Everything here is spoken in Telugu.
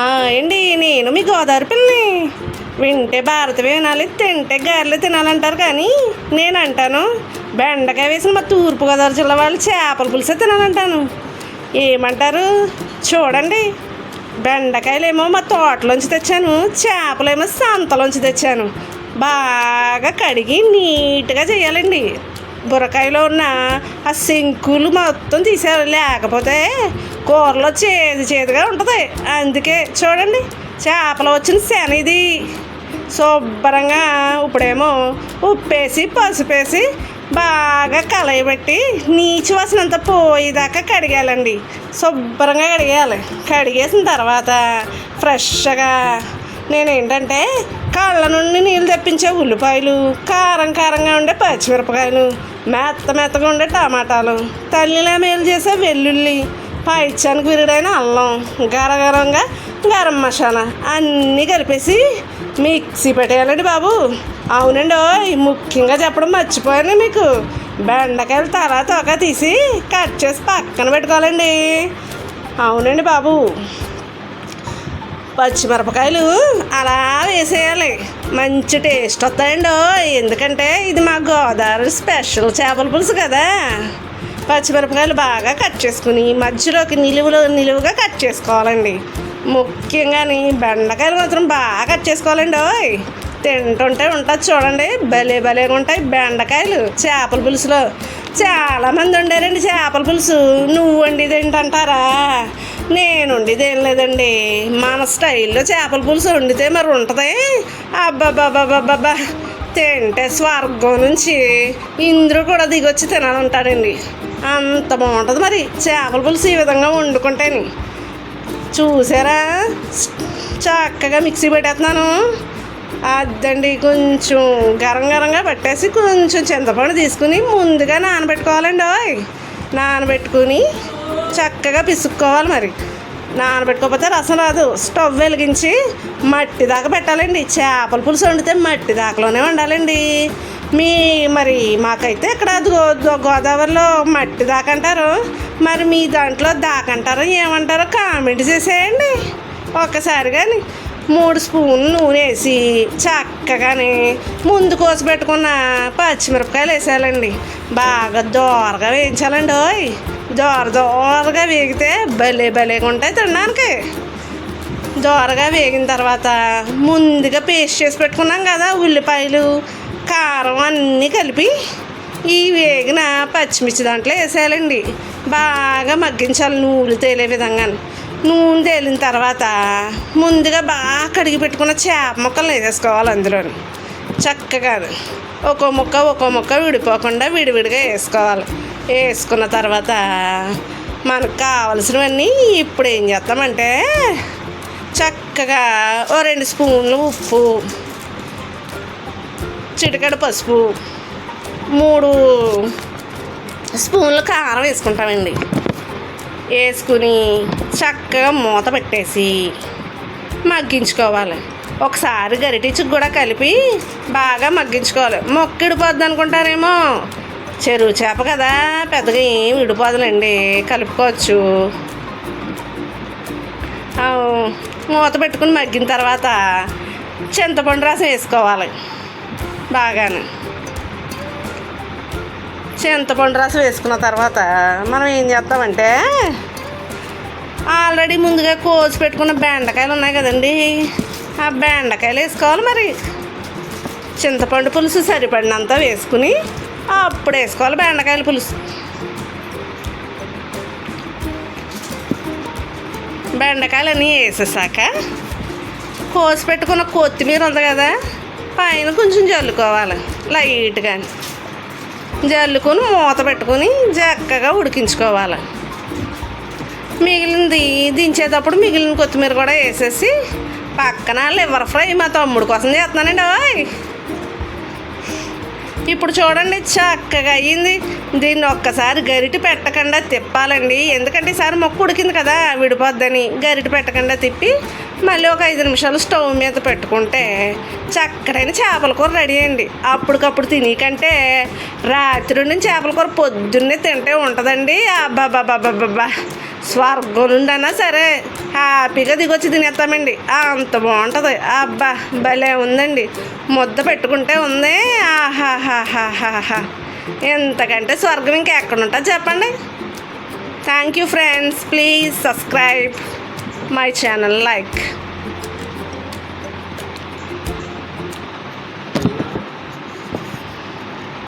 అండి నేను మీ గోదావరి పిల్లని వింటే భారత వినాలి తింటే గారెలు తినాలంటారు కానీ నేను అంటాను బెండకాయ వేసిన మా తూర్పుగోదావరి జిల్లా వాళ్ళు చేపల పులుసే తినాలంటాను. ఏమంటారు? చూడండి. బెండకాయలేమో మా తోటలోంచి తెచ్చాను చేపలేమో సంతలోంచి తెచ్చాను. బాగా కడిగి నీట్గా చేయాలండి. బురకాయలో ఉన్న ఆ శంకులు మొత్తం తీసేయాలి. లేకపోతే కూరలో చేదు చేదుగా ఉంటుంది. అందుకే చూడండి చేపలు వచ్చిన శన ఇది. శుభ్రంగా ఇప్పుడేమో ఉప్పేసి పసుపేసి బాగా కలయబెట్టి నీచు వాసనంత పోయేదాకా కడిగాలండి శుభ్రంగా కడిగేయాలి. కడిగేసిన తర్వాత ఫ్రెష్గా నేను ఏంటంటే కళ్ళ నుండి నీళ్ళు తెప్పించే ఉల్లిపాయలు కారం కారంగా ఉండే పచ్చిమిరపకాయలు మెత్త మెత్తగా ఉండే టమాటాలు తల్లిలా మేలు చేసే వెల్లుల్లి పైచానికి విరుడైన అల్లం. గరగరంగా గరం మసాలా అన్నీ కలిపేసి మిక్సీ పెట్టేయాలండి బాబు. అవునండి ఓయ్ ముఖ్యంగా చెప్పడం మర్చిపోయాను మీకు. బెండకాయలు తల తోక తీసి కట్ చేసి పక్కన పెట్టుకోవాలండి. అవునండి బాబు. పచ్చిమిరపకాయలు అలా వేసేయాలి. మంచి టేస్ట్ వస్తాయండి ఎందుకంటే ఇది మా గోదావరి స్పెషల్ చేపల పులుసు కదా. పచ్చిమిరపకాయలు బాగా కట్ చేసుకుని మధ్యలోకి నిలువులో నిలువుగా కట్ చేసుకోవాలండి. ముఖ్యంగా బెండకాయలు మాత్రం బాగా కట్ చేసుకోవాలండి ఓయ్. తింటుంటే ఉంటుంది చూడండి భలే భలేగా ఉంటాయి బెండకాయలు. చేపల పులుసులో చాలామంది వండారండి చేపల పులుసు. నువ్వు వండేది ఏంటంటారా? నేను వండిది ఏం లేదండి. మన స్టైల్లో చేపల పులుసు వండితే మరి ఉంటుంది. అబ్బాబ్బాబ్బాబ్బా తింటే స్వర్గం నుంచి ఇంద్రుడు కూడా దిగొచ్చి తినాలంటాడండి. అంత బాగుంటుంది మరి. చేపల పులుసు ఈ విధంగా వండుకుంటేని. చూసారా? చక్కగా మిక్సీ పెట్టేస్తున్నాను. అదండి కొంచెం గరం గరంగా పట్టేసి కొంచెం చింతపండు తీసుకుని ముందుగా నానబెట్టుకోవాలండి ఓయ్. నానబెట్టుకుని చక్కగా పిసుక్కోవాలి మరి. నానబెట్టుకోకపోతే రసం రాదు. స్టవ్ వెలిగించి మట్టి దాకా పెట్టాలండి. చేపల పులుసు వండితే మట్టి దాకాలోనే వండాలండి. మీ మరి మాకైతే ఇక్కడ గో గోదావరిలో మట్టి దాకంటారు. మరి మీ దాంట్లో దాకంటారో ఏమంటారో? కామెంట్ చేసేయండి. ఒక్కసారి కానీ మూడు స్పూన్లు నూనె వేసి చక్కగానే ముందు కోసి పెట్టుకున్న పచ్చిమిరపకాయలు వేసేయాలండి. బాగా దోరగా వేయించాలండి ఓయ్. దోర దోరగా వేగితే భలే భలేగా ఉంటాయి తినడానికి. దోరగా వేగిన తర్వాత ముందుగా పేస్ట్ చేసి పెట్టుకున్నాం కదా ఉల్లిపాయలు కారం అన్నీ కలిపి ఈ వేగిన పచ్చిమిర్చి దాంట్లో వేసేయాలండి. బాగా మగ్గించాలి నూనె తేలే విధంగా నూనె తేలిన తర్వాత ముందుగా బాగా కడిగి పెట్టుకున్న చేప ముక్కలు వేసేసుకోవాలి అందులోని. చక్కగా ఒక్కో ముక్క ఒక్కో ముక్క విడిపోకుండా విడివిడిగా వేసుకోవాలి. వేసుకున్న తర్వాత మనకు కావలసినవన్నీ ఇప్పుడు ఏం చేస్తామంటే చక్కగా ఓ రెండు స్పూన్లు ఉప్పు చిటికెడ పసుపు మూడు స్పూన్లు కారం వేసుకుంటామండి. వేసుకుని చక్కగా మూత పెట్టేసి మగ్గించుకోవాలి. ఒకసారి గరిటిచ్చుకు కూడా కలిపి బాగా మగ్గించుకోవాలి. మొక్క ఇడిపోద్ది అనుకుంటారేమో? చెరువు చేప కదా పెద్దగా ఏం విడిపోదులండి కలుపుకోవచ్చు. మూత పెట్టుకుని మగ్గిన తర్వాత చింతపండు రసం వేసుకోవాలి. బాగానే. చింతపండు రసం వేసుకున్న తర్వాత మనం ఏం చేస్తామంటే ఆల్రెడీ ముందుగా కోసి పెట్టుకున్న బెండకాయలు ఉన్నాయి కదండి. ఆ బెండకాయలు వేసుకోవాలి మరి. చింతపండు పులుసు సరిపడినంత వేసుకుని అప్పుడు వేసుకోవాలి బెండకాయల పులుసు. బెండకాయలు అన్నీ వేసేసాక కోసి పెట్టుకున్న కొత్తిమీర ఉంది కదా పైన కొంచెం జల్లుకోవాలి. లైట్గా జల్లుకొని మూత పెట్టుకొని చక్కగా ఉడికించుకోవాలి. మిగిలింది దించేటప్పుడు మిగిలిన కొత్తిమీర కూడా వేసేసి పక్కన లివర్ ఫ్రై మా తమ్ముడు కోసం చేస్తున్నానండి ఓయ్. ఇప్పుడు చూడండి చక్కగా అయ్యింది. దీన్ని ఒక్కసారి గరిటి పెట్టకుండా తిప్పాలండి. ఎందుకంటే ఈసారి మొక్క ఉడికింది కదా విడిపోద్దని. గరిటి పెట్టకుండా తిప్పి మళ్ళీ ఒక ఐదు నిమిషాలు స్టవ్ మీద పెట్టుకుంటే చక్కడైన చేపల కూర రెడీ అండి. అప్పటికప్పుడు తినేకంటే రాత్రి నుండి చేపల కూర పొద్దున్నే తింటే ఉంటుందండి. అబ్బాబాబాబాబా స్వర్గం నుండన్నా సరే హ్యాపీగా దిగొచ్చి తినేస్తామండి. అంత బాగుంటుంది. అబ్బా భలే ఉందండి. ముద్ద పెట్టుకుంటే ఉంది. ఆహాహాహాహా ఎంతకంటే స్వర్గం ఇంకెక్కడ చెప్పండి. Thank you friends please subscribe my channel like.